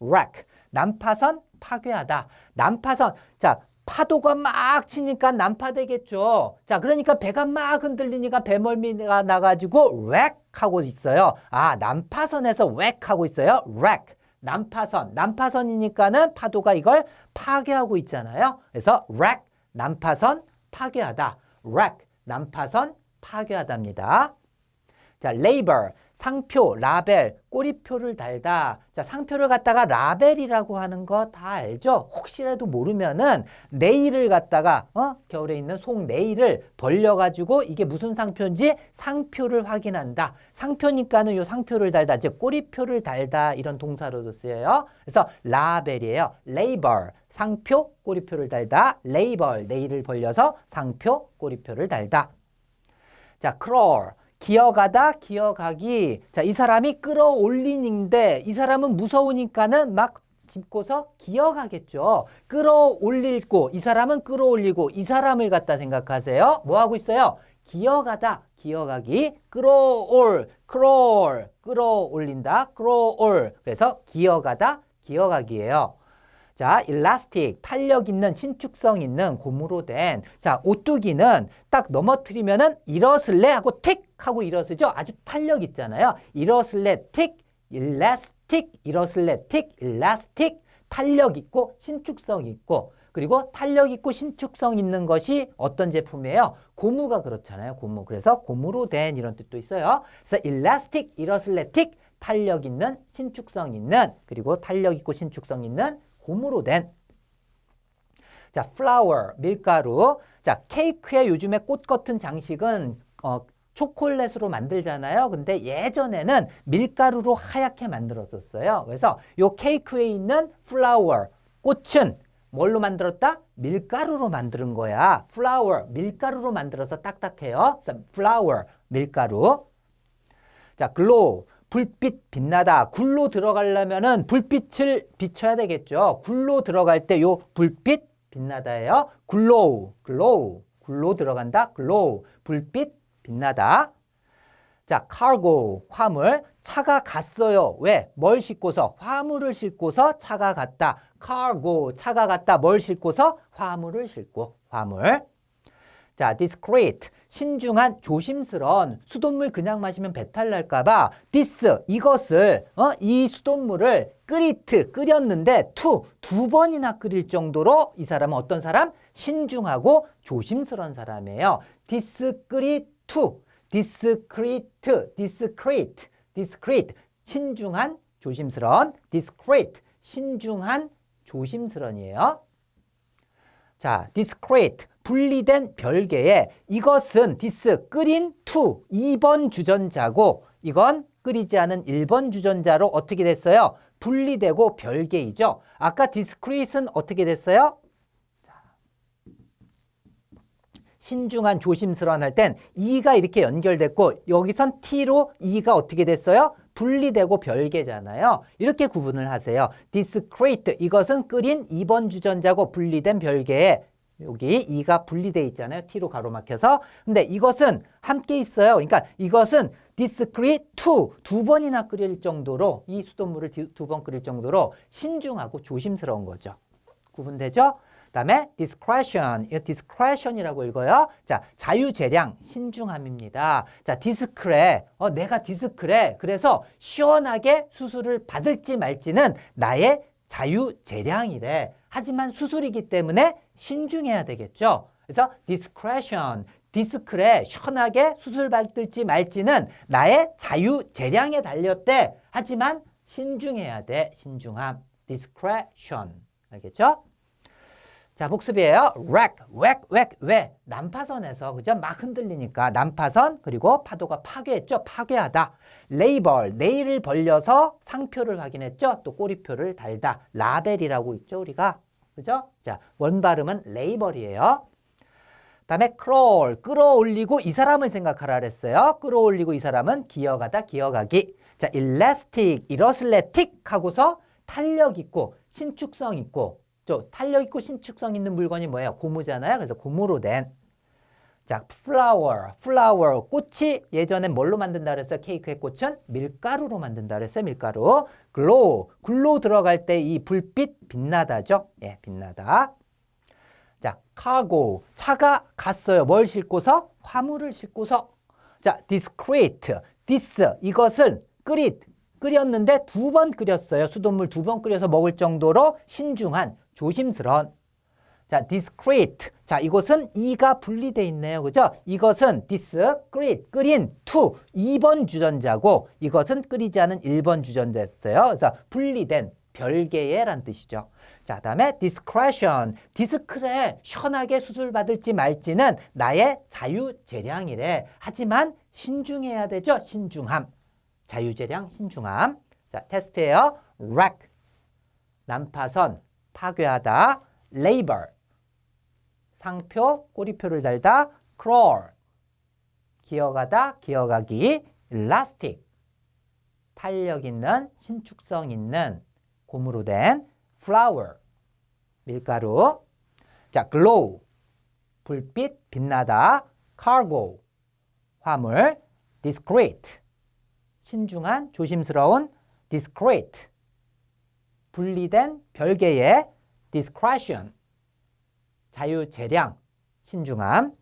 wreck. 난파선 파괴하다. 난파선. 자, 파도가 막 치니까 난파되겠죠. 자, 그러니까 배가 막 흔들리니까 배멀미가 나가지고 wreck 하고 있어요. 아, 난파선에서 wreck 하고 있어요. wreck. 난파선. 난파선이니까는 파도가 이걸 파괴하고 있잖아요. 그래서 wreck. 난파선 파괴하다. wreck. 난파선 파괴하답니다. 자, label, 상표, 라벨, 꼬리표를 달다. 자, 상표를 갖다가 라벨이라고 하는 거 다 알죠? 혹시라도 모르면은 네일을 갖다가 어? 겨울에 있는 속 네일을 벌려 가지고 이게 무슨 상표인지 상표를 확인한다. 상표니까는 요 상표를 달다. 즉 꼬리표를 달다 이런 동사로도 쓰여요. 그래서 라벨이에요. label, 상표, 꼬리표를 달다. label, 네일을 벌려서 상표, 꼬리표를 달다. 자, crawl. 기어가다, 기어가기. 자, 이 사람이 끌어올리는데 이 사람은 무서우니까는 막 짚고서 기어가겠죠. 끌어올리고 이 사람은 끌어올리고 이 사람을 갖다 생각하세요. 뭐 하고 있어요? 기어가다, 기어가기. 끌어올, crawl. 끌어올린다, crawl. 그래서 기어가다, 기어가기예요. 자, 일라스틱, 탄력 있는, 신축성 있는 고무로 된, 자, 오뚜기는 딱 넘어뜨리면은 일어설래 하고 틱 하고 일어서죠. 아주 탄력 있잖아요. 일어설래 틱, 일라스틱, 일어설래 틱, 일라스틱, 탄력 있고 신축성 있고, 그리고 탄력 있고 신축성 있는 것이 어떤 제품이에요? 고무가 그렇잖아요. 고무. 그래서 고무로 된 이런 뜻도 있어요. 그래서 일라스틱, 일어설레틱, 탄력 있는, 신축성 있는, 그리고 탄력 있고 신축성 있는 고무로 된 자, flour, 밀가루. 자, 케이크에 요즘에 꽃 같은 장식은 어, 초콜릿으로 만들잖아요. 근데 예전에는 밀가루로 하얗게 만들었었어요. 그래서 요 케이크에 있는 flour, 꽃은 뭘로 만들었다? 밀가루로 만드는 거야. flour, 밀가루로 만들어서 딱딱해요. 그래서 flour, 밀가루. 자, glow, 불빛 빛나다. 굴로 들어가려면은 불빛을 비춰야 되겠죠. 굴로 들어갈 때 요 불빛 빛나다예요. glow, glow, 굴로 들어간다. glow, 불빛 빛나다. 자, cargo, 화물. 차가 갔어요. 왜? 뭘 싣고서? 화물을 싣고서 차가 갔다. cargo, 차가 갔다. 뭘 싣고서? 화물을 싣고, 화물. 자, discreet, 신중한, 조심스러운 수돗물 그냥 마시면 배탈 날까봐 this, 이것을, 어, 이 수돗물을 끓이트, 끓였는데 to, 두 번이나 끓일 정도로 이 사람은 어떤 사람? 신중하고 조심스러운 사람이에요. discreet, discreet, discreet, discreet, 신중한, 조심스러운, discreet, 신중한, 조심스러운이에요. 자, discrete, 분리된 별개의 이것은 dis, 끓인 to, 2번 주전자고 이건 끓이지 않은 1번 주전자로 어떻게 됐어요? 분리되고 별개이죠. 아까 discrete는 어떻게 됐어요? 자, 신중한, 조심스러운 할 땐 e가 이렇게 연결됐고 여기선 t로 e가 어떻게 됐어요? 분리되고 별개잖아요. 이렇게 구분을 하세요. discrete 이것은 끓인 2번 주전자고 분리된 별개에 여기 이가 분리돼 있잖아요. t로 가로막혀서. 근데 이것은 함께 있어요. 그러니까 이것은 discrete to 두 번이나 끓일 정도로 이 수돗물을 두 번 끓일 정도로 신중하고 조심스러운 거죠. 구분되죠? 그다음에 discretion, 이 discretion이라고 읽어요. 자, 자유재량, 신중함입니다. 자, 디스크레, 어, 내가 디스크레. 그래서 시원하게 수술을 받을지 말지는 나의 자유재량이래. 하지만 수술이기 때문에 신중해야 되겠죠. 그래서 discretion, 디스크레, 시원하게 수술 받을지 말지는 나의 자유재량에 달렸대. 하지만 신중해야 돼. 신중함, discretion. 알겠죠? 자, 복습이에요. wreck, wreck, wreck, 왜? 난파선에서, 그죠? 막 흔들리니까. 난파선, 그리고 파도가 파괴했죠? 파괴하다. label, 네일을 벌려서 상표를 확인했죠? 또 꼬리표를 달다. 라벨이라고 있죠, 우리가. 그죠? 자, 원 발음은 label이에요. 다음에 crawl, 끌어올리고 이 사람을 생각하라 그랬어요. 끌어올리고 이 사람은 기어가다, 기어가기. 자, elastic, 일어슬레틱 하고서 탄력 있고, 신축성 있고, 저 탄력 있고 신축성 있는 물건이 뭐예요? 고무잖아요. 그래서 고무로 된. 자, flower, flower. 꽃이 예전에 뭘로 만든다 그랬어요? 케이크의 꽃은 밀가루로 만든다 그랬어요? 밀가루. glow, 글로 들어갈 때 이 불빛 빛나다죠? 예, 빛나다. 자, cargo. 차가 갔어요. 뭘 싣고서? 화물을 싣고서. 자, discreet. this. 이것은 끓잇. 끓였는데 두 번 끓였어요. 수돗물 두 번 끓여서 먹을 정도로 신중한, 조심스러운. 자, discreet. 자, 이곳은 이가 분리돼 있네요. 그죠? 이것은 discreet, 끓인 to 2번 주전자고 이것은 끓이지 않은 1번 주전자였어요. 그래서 분리된 별개의 란 뜻이죠. 자, 다음에 discretion. 디스크레 시원하게 수술 받을지 말지는 나의 자유재량이래. 하지만 신중해야 되죠. 신중함. 자유재량, 신중함. 자, 테스트예요. wreck. 난파선, 파괴하다. labor. 상표, 꼬리표를 달다. crawl. 기어가다, 기어가기. elastic. 탄력 있는, 신축성 있는, 고무로 된 flour. 밀가루. 자, glow. 불빛, 빛나다. cargo. 화물. discreet. 신중한, 조심스러운 discreet. 분리된 별개의 discretion. 자유재량, 신중함.